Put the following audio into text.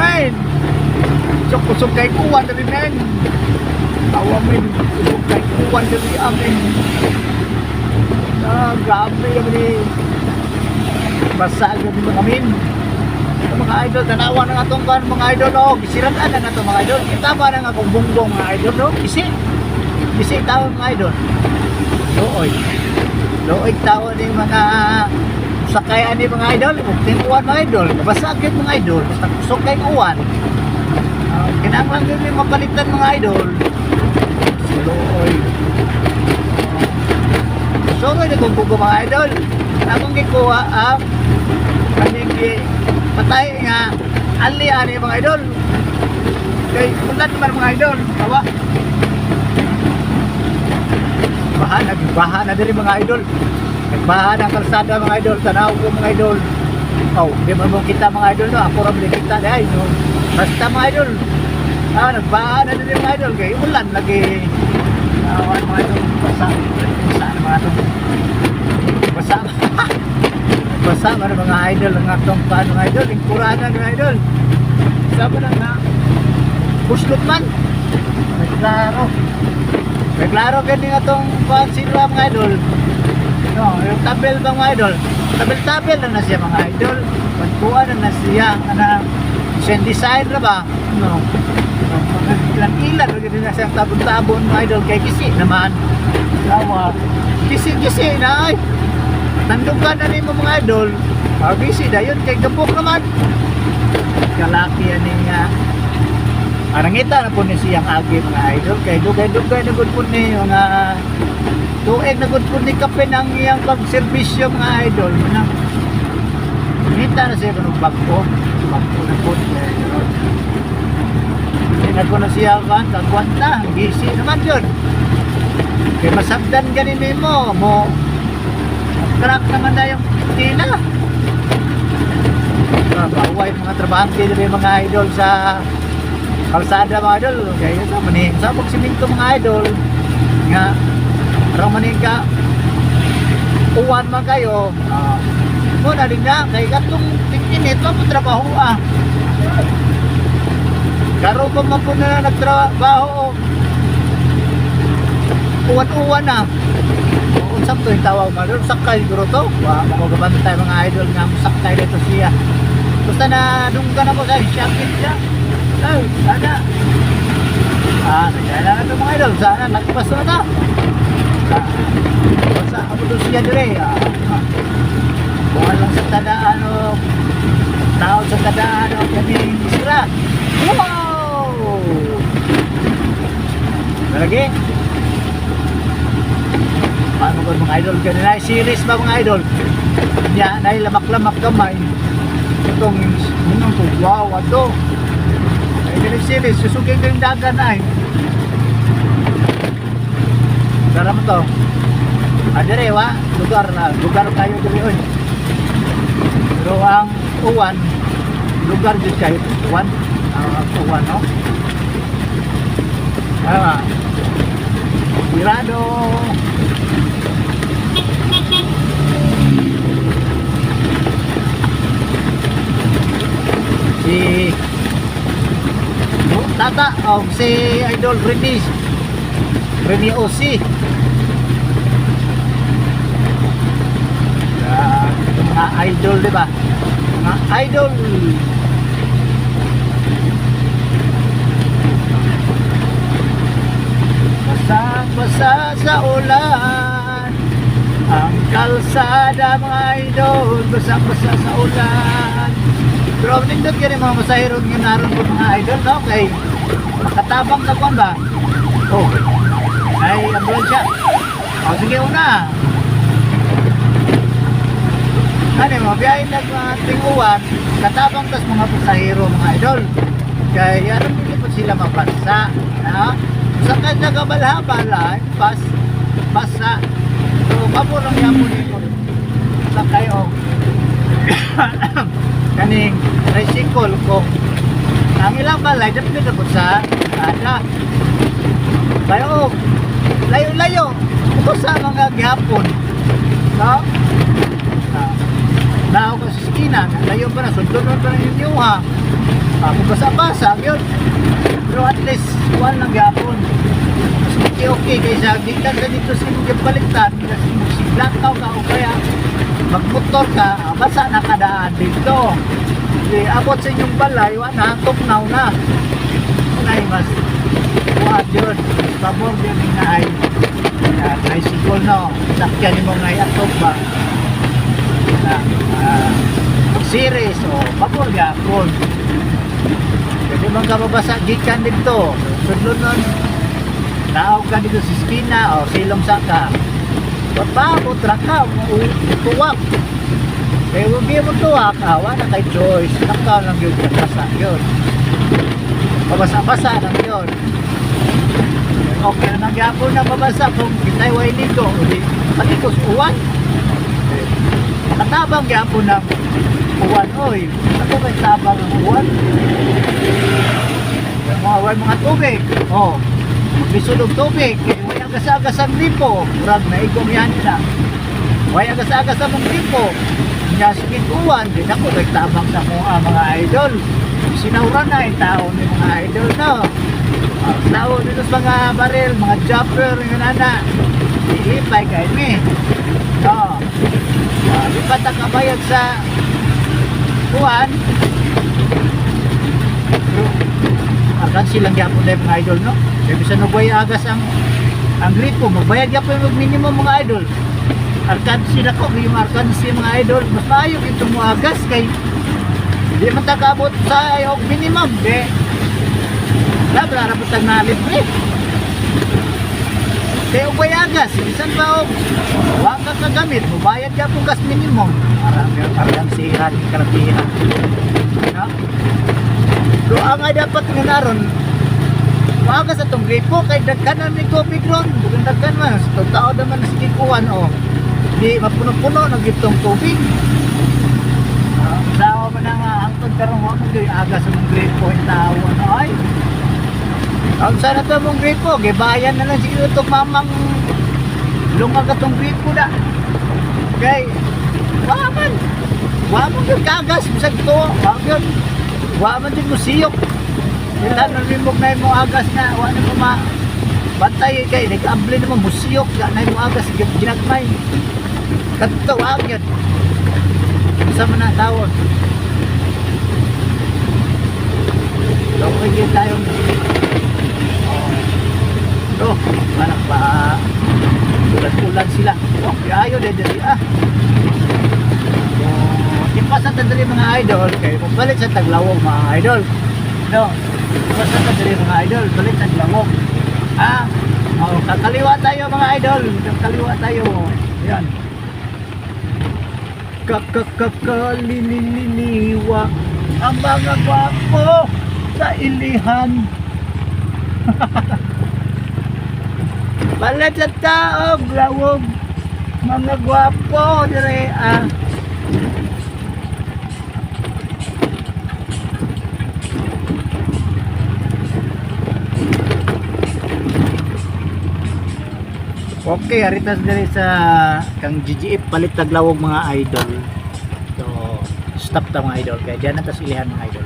main. Sok kusog kay kuwan dali men. Tawa men, kusog kay kuwan dali amin. Ah, grabe kami ni. Basa agad ni mga min. Ito, mga idol, tanawa na nga itong kan mga idol, oh, gisiraan na nga ito mga idol. Kita ba na nga kung bungbong mga idol, no? Isi. Isi tao mga idol. Looy. Looy tao ni mga sakayan ni mga idol. Kung tinuan mga idol, mabasagin mga idol. Basta kusok kay kuwan. Uh, kinamang din yung mapalitan mga idol. Si Looy. So, may nagumpugo mga idol. Akong gikuha ang kaning gi- patay nga ali ani mga idol. Kay ulan naman mga idol. Tawa. Baha na baha na diri mga idol. Nagbaha ng kalsada mga idol, tanaw ko mga idol. Oh, di man mo kita mga idol no, ako bali kita dai no. Basta mga idol. Ah, nagbaha na diri mga idol kay ulan lagi. Awan mga idol, basa. Basa na mga idol. Basa. Basa man mga idol ang atong pan mga idol, lingkuranan mga idol. Sabi na nga, puslot man. May klaro. May klaro kani nga tong pan sila mga idol. No, yung tabel ba mga idol? Tabel-tabel na na siya mga idol. Pagkuha na na siya. Ana, siya design na ba? No. ilan-ilan. Lagi na siya tabon-tabon mga idol. Kay kisi naman. Lawa. Kisi-kisi na ay. Tandugan na rin mga idol. Ah, busy na yun. Kay gabok naman. Kalaki yan nga. Arangita na po ni siyang agi mga idol. Kay dugay-dugay na po ni mga tuig na gud ni kape ng iyang pagserbisyo mga idol. Manang Kita na siya kanong bagko. Bagko na po niya. Tingnan ko na siya kan, kagwan na. Busy naman yun. Kaya masabdan ganin mo. Mo, crack naman na yung tila. Ah, Baway mga trabahante dito mga idol sa kalsada mga idol. Kaya ito, maning sa pagsiminto mga idol. Nga, parang maning ka, uwan man kayo. Ah, mo na rin na, kay katong tikinit, mo trabaho ah. Karo pa man po na nagtrabaho. Uwan-uwan na. Kung sakto yung tawag mo, doon sakay siguro to. Wa, magabantay mga idol nga, sakay dito siya. Basta na, ka na po sa shopping siya. Ay, sana. Ah, nagyaya na ito mga idol. Sana, nagpas na ito. Basta ako doon siya dire. Buwan lang sa tadaan o tao sa tadaan o kami isra. Wow! Lagi. Paano ko mga idol? Ganun series ba mga idol? Nya, na lamak-lamak kamay. Itong, yun to, wow, ato. Ay, ganun series, susugin ko yung dagan ay. Sarap mo to. Ah, dire, wa? Lugar na, lugar kayo dire, oy. Pero ang uwan, lugar din kayo, uwan. Ang uwan, no? Ah, Mirado. Si Oh, Tata o si Idol Rene Rene OC Yan, ito mga idol di ba? Mga idol. Basang basa sa ulan ang kalsada mga idol. Basang basa sa ulan. Pero nindot ka rin mga masahirog yung naroon ko mga idol no? Kay makatabang na ba oh ay ambulansya oh sige una. Ano mo biyahe na mga tinguan katabang tas mga pasahero mga idol. Kaya ano hindi po sila mabansa no? sa kanya kabalha-bala pas basa. So paborang yan po dito sa kayo. Kaning tricycle ko. Ang ilang balay dapat na po sa ada kayo layo-layo ito sa mga gihapon no Ah, na ako sa skina layo pa na sundot pa na yung ha Ako basa-basa yun. Pero at least, one lang gapon. Mas okay okay kaysa di ka sa dito sa mga baliktad. Kasi si blackout ka o kaya magmotor ka, ah, basa na kadaan dito. Di abot sa inyong balay, wala, tuknaw na. Nay, mas Kuha yun. Pabor yun yung naay. Uh, tricycle no. Sakyan mo ngay atok ba. Na, ah, series o pabor gapon. Pwede man ka mabasa gikan dito. Sunod nun. Naog ka dito sa skina o silong saka. Papabot ra ka. u- Tuwak. Kaya huwag mo tuwak. Awa na kay choice. Nakaw lang yun. Basa yun. Pabasa-basa lang yun. Okay na nagyapon na babasa kung kita'y way nito. Uli, patikos uwan. Makatabang gyapon ng uwan. Oy, ako kay tabang ng uwan. Mga uwan, mga tubig. Oh, magbisulog tubig. Kaya way agas-agas ang lipo. Murag na igong yan na. Way agas-agas ang lipo. Nya sige uwan. Din ako nagtabang sa mga mga idol. Sinauran na yung tao ni mga idol no. Tao dito sa mga baril, mga jumper, yung nana. Iipay kay mi. No. Uh, di pa ta kabayad sa kuwan. Akan silang gyapon na mga idol, no? Kaya bisa nagway agas ang ang gripo, magbayad gyapon yung minimum mga idol. Arkan sila ko, yung arkan si mga idol, mas maayo itong mga agas kay di man takabot sa yung minimum, di. Wala, wala na putang na libre. Kaya og bayagas, bisan og wa ka kagamit, mubayad ka po gas minimum. Para para ang sihan, karapihan. No? So ang ay dapat nga naron, Waga sa tong gripo kay dagkanan ni Kobe Gron, bukan dagkan man sa tao naman sa kikuan o. Di mapuno-puno ng gitong tubig. Ah, Dawa man nga hangtod karon wa mo gyud aga sa mong gripo ang tao ano ay. Ang sana to mong gripo, gibayan na lang siguro itong mamang lungag atong gripo na. Kay, wa man. Wa man yung kagas, bisag to. Wa man. Wa man din mo siyok. Ilan na limog na yung mga agas na, wa na mo ma... Bantay kay, nag-abli naman musiyok, na yung agas, gin- ginagmay. Kadto, wag yan. Isa man na tawon. Okay, yun tayo. Ito, anak pa. Ulan-ulan sila. Okay, din dali ah. So, Ipasan na dali mga idol. Kung balik sa taglawong mga idol. No, ipasan na dali mga idol. Balik sa taglawong. Ah, oh, kakaliwa tayo mga idol. Kakaliwa tayo. Yan. Kakakakalililiwa ang mga gwapo sa ilihan. Balat sa tao, lawog. Mga gwapo, dire ah. Okay, aritas dire sa kang GGF palit taglawog mga idol. So, stop ta mga idol. Kaya dyan na tas ilihan mga idol.